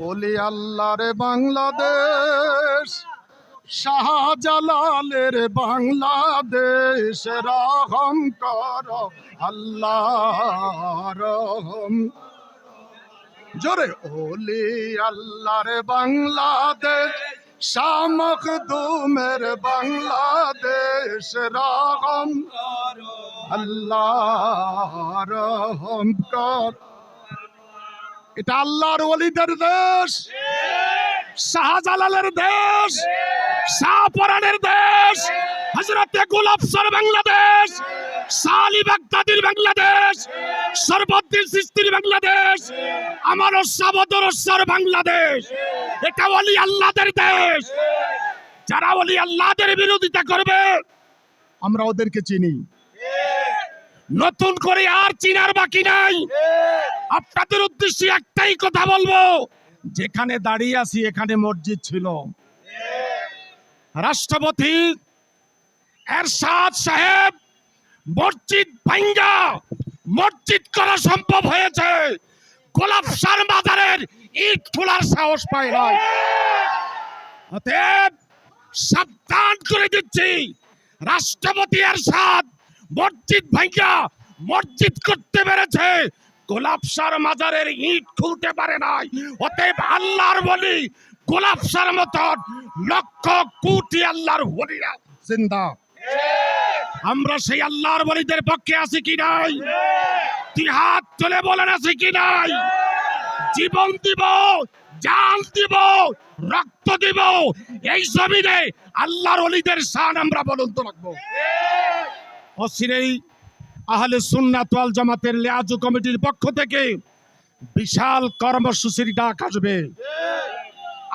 ওলি আল্লাহর বাংলাদেশ, শাহজালালের বাংলাদেশ, রহম কর আল্লাহ রহম। জোরে, ওলি আল্লাহর বাংলাদেশ, শামক দুমের বাংলাদেশ, রহম আল্লাহ রহম কর। এটা আল্লাহর ওলিদের দেশ। শাহজালালের দেশ। শাহপরানের দেশ। হজরতে গুলাবসর বাংলাদেশ। সালি বাগদাদির বাংলাদেশ। সর্বদ্দিন সিস্তির বাংলাদেশ। আমার সাবদরস্বর বাংলাদেশ। এটা ওলি আল্লাহদের দেশ। যারা ওলি আল্লাহদের বিরোধিতা করবে, আমরা ওদেরকে চিনি। নতুন করে আর চিনার বাকি নাই। আপনাদের উদ্দেশ্যে একটাই কথা বলব যেখানে দাঁড়িয়ে আছি এখানে মসজিদ ছিল। রাষ্ট্রপতি এরশাদ সাহেব মসজিদ ভাঙ্গা মসজিদ করা সম্ভব হয়েছে। গোলাপ সার বাজারের ইট খোলার সাহস পায় না। অতএব সাবধান করে দিচ্ছি। রাষ্ট্রপতি এরশাদ মসজিদ ভাইয়া, মসজিদ করতে পেরেছে। গোলাপসার মাজারের ইট খুলতে পারে নাই। অতএব আল্লাহর বলি গোলাপসার মতন লক্ষ কোটি আল্লাহর হলিরা জিন্দা। আমরা সেই আল্লাহর বলিদের পক্ষে আছি কি নাই? হাত তুলে বলেন আছি কি নাই? জীবন দিব, জান দিব, রক্ত দিব। এই জমিনে আল্লাহর অলিদের শান আমরা বলন্ত রাখব। অচিরেই আহলে সুন্নাত ওয়াল জামাতের লিয়াজু কমিটির পক্ষ থেকে বিশাল কর্মসূচির ডাক আসবে।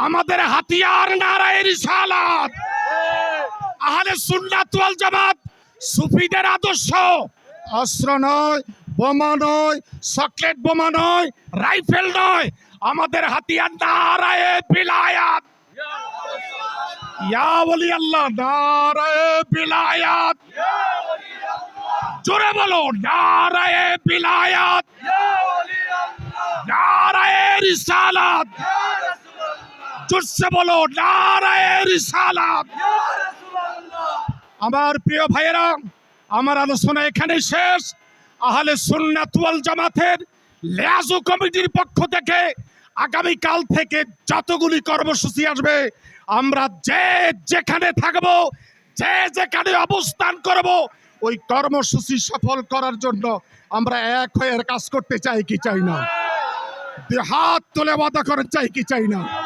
আমাদের হাতিয়ার নারায় রিসালাত। আহলে সুন্নাত ওয়াল জামাত সুফিদের আদর্শ। অস্ত্র নয়, বোমা নয় চকলেট বোমা নয়, রাইফেল নয়। আমাদের হাতিয়ার নারায়ে বিলায়াত। ইয়া ওলি আল্লাহ, নারায়ে বিলায়াত। জোরে বলো, নারায়ে বিলায়াত, নারায়ে রিসালাত। জোরসে বলো, নারায়ে রিসালাত। আমার প্রিয় ভাইয়েরা, আমার আলোচনা এখানে শেষ। আহলে সুন্নাত ওয়াল জামাতের লিয়াজু কমিটির পক্ষ থেকে আগামী কাল থেকে যতগুলি কর্মসূচি আসবে, আমরা যে যেখানে থাকব, যে যেখানে অবস্থান করব ওই কর্মসূচি সফল করার জন্য আমরা এক হয়ে কাজ করতে চাই কি চাই না? হাত তুলে বাধা করে চাই কি চাই না?